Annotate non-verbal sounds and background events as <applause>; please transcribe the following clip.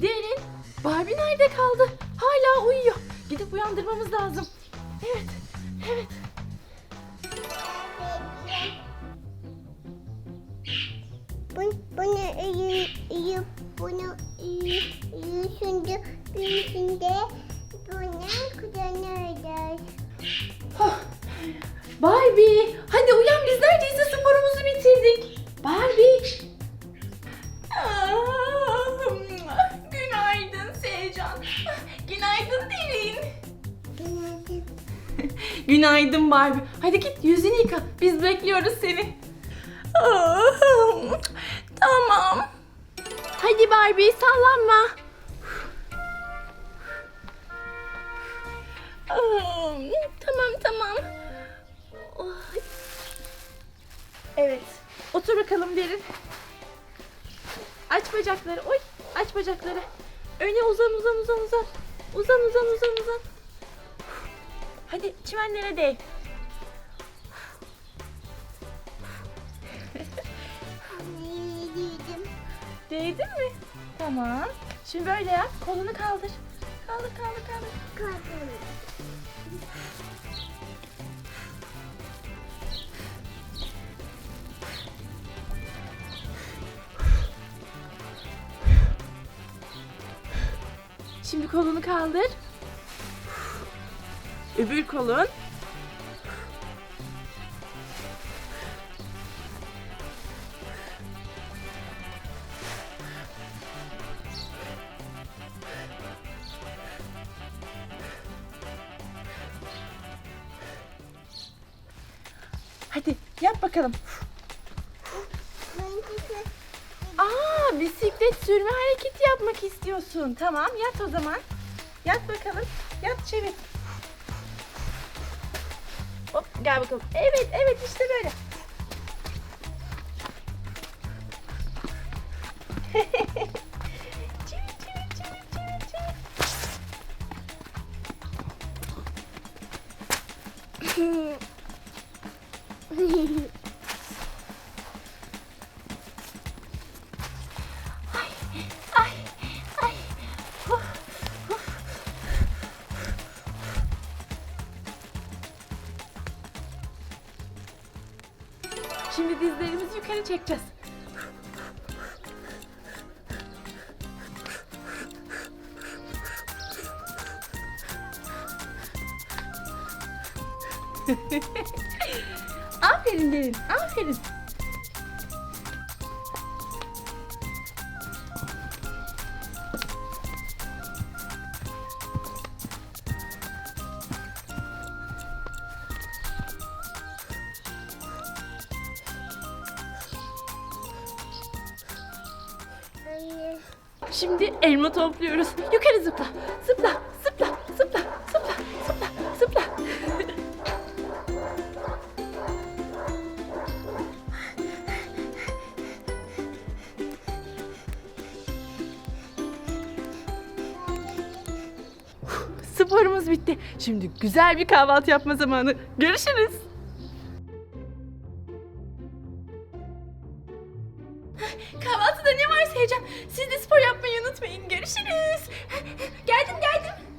Derin, Barbie nerede kaldı? Hala uyuyor. Gidip uyandırmamız lazım. Evet, evet. Bunu, bunu iyi, bunu iyi, iyi şimdi Barbie, hadi uyan biz neredeyse sporumuzu bitirdik. Barbie. Ah, Günaydın Sevcan. Günaydın Derin. Günaydın. <laughs> Günaydın Barbie. Hadi git yüzünü yıka. Biz bekliyoruz seni. Ah, Tamam. Hadi Barbie sallanma. Ah, Tamam tamam. Evet. Otur bakalım derin. Aç bacakları. Oy. Aç bacakları. Öne uzan uzan uzan uzan. Uzan uzan uzan uzan. Hadi çimenlere değ. Değdin mi? Tamam. Şimdi böyle yap. Kolunu kaldır. Kaldır kaldır kaldır. Kadın. Şimdi kolunu kaldır. Öbür kolun. Hadi yap bakalım. Bisiklet sürme hareketi yapmak istiyorsun. Tamam, yat o zaman. Yat bakalım. Yat çevir. Hop, gel bakalım. Evet, evet işte böyle. <laughs> çevir, çevir, çevir, çevir, çevir. <laughs> Şimdi dizlerimizi yukarı çekeceğiz. <laughs> aferin derin, aferin. Şimdi elma topluyoruz. Yukarı zıpla. Zıpla, zıpla, zıpla, zıpla, zıpla, zıpla. Sporumuz bitti. Şimdi güzel bir kahvaltı yapma zamanı. Görüşürüz. Kahvaltıda ne varsa yiyeceğim. Siz de spor yapmayı unutmayın. Görüşürüz. geldim geldim.